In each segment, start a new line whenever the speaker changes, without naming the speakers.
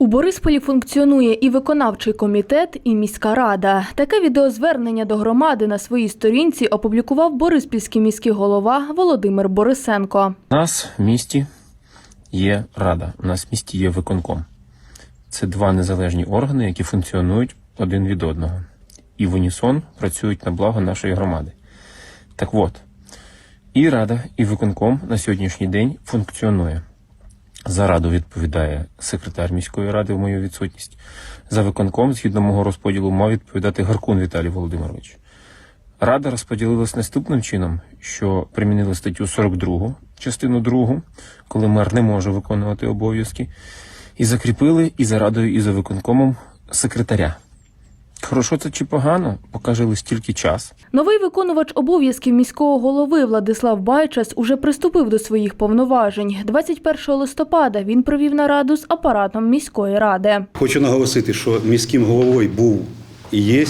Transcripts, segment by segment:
У Борисполі функціонує і виконавчий комітет, і міська рада. Таке відеозвернення до громади на своїй сторінці опублікував Бориспільський міський голова Володимир Борисенко.
У нас в місті є рада, у нас в місті є виконком. Це два незалежні органи, які функціонують один від одного. І в унісон працюють на благо нашої громади. Так от, і рада, і виконком на сьогоднішній день функціонує. За раду відповідає секретар міської ради в мою відсутність. За виконком, згідно мого розподілу, мав відповідати Гаркун Віталій Володимирович. Рада розподілилась наступним чином, що примінили статтю 42, частину 2, коли мер не може виконувати обов'язки, і закріпили і за радою, і за виконкомом секретаря. Хорошо це чи погано, покаже лише тільки час.
Новий виконувач обов'язків міського голови Владислав Байчас уже приступив до своїх повноважень. 21 листопада він провів нараду з апаратом міської ради.
Хочу наголосити, що міським головою був і є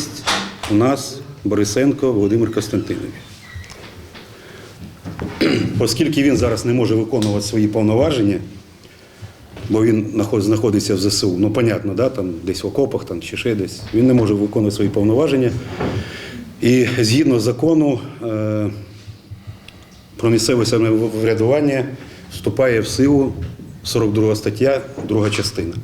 у нас Борисенко Володимир Костянтинович. Оскільки він зараз не може виконувати свої повноваження, бо він знаходиться в ЗСУ, ну, понятно, да, там, десь в окопах там, чи ще десь, він не може виконувати свої повноваження. І згідно закону е, про місцеве самоврядування вступає в силу 42 стаття, друга частина.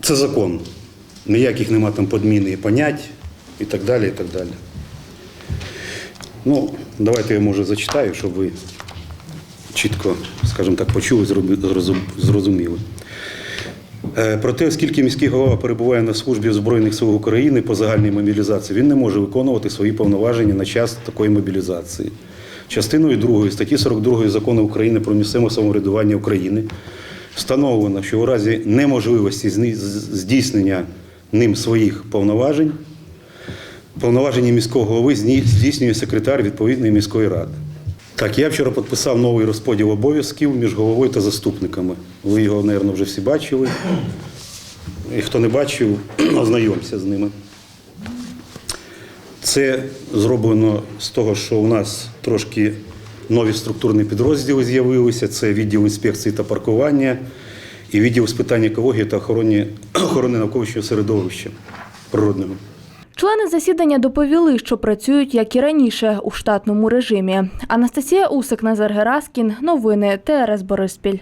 Це закон. Ніяких нема там подміни і понять і так далі. і так далі. Ну, давайте я може зачитаю, щоб ви чітко, скажімо так, почули, зрозуміли. Е, Проте, оскільки міський голова перебуває на службі Збройних сил України по загальній мобілізації, він не може виконувати свої повноваження на час такої мобілізації. Частиною 2 статті 42 закону України про місцеве самоврядування України встановлено, що у разі неможливості здійснення ним своїх повноважень, повноваження міського голови здійснює секретар відповідної міської ради. Так, я вчора підписав новий розподіл обов'язків між головою та заступниками. Ви його, мабуть, вже всі бачили. І хто не бачив, ознайомся з ними. Це зроблено з того, що у нас трошки нові структурні підрозділи з'явилися. Це відділ інспекції та паркування і відділ з питань екології та охорони, охорони навколишнього середовища природного.
Члени засідання доповіли, що працюють як і раніше у штатному режимі. Анастасія Усик, Назар Гераскін. Новини ТРС Бориспіль.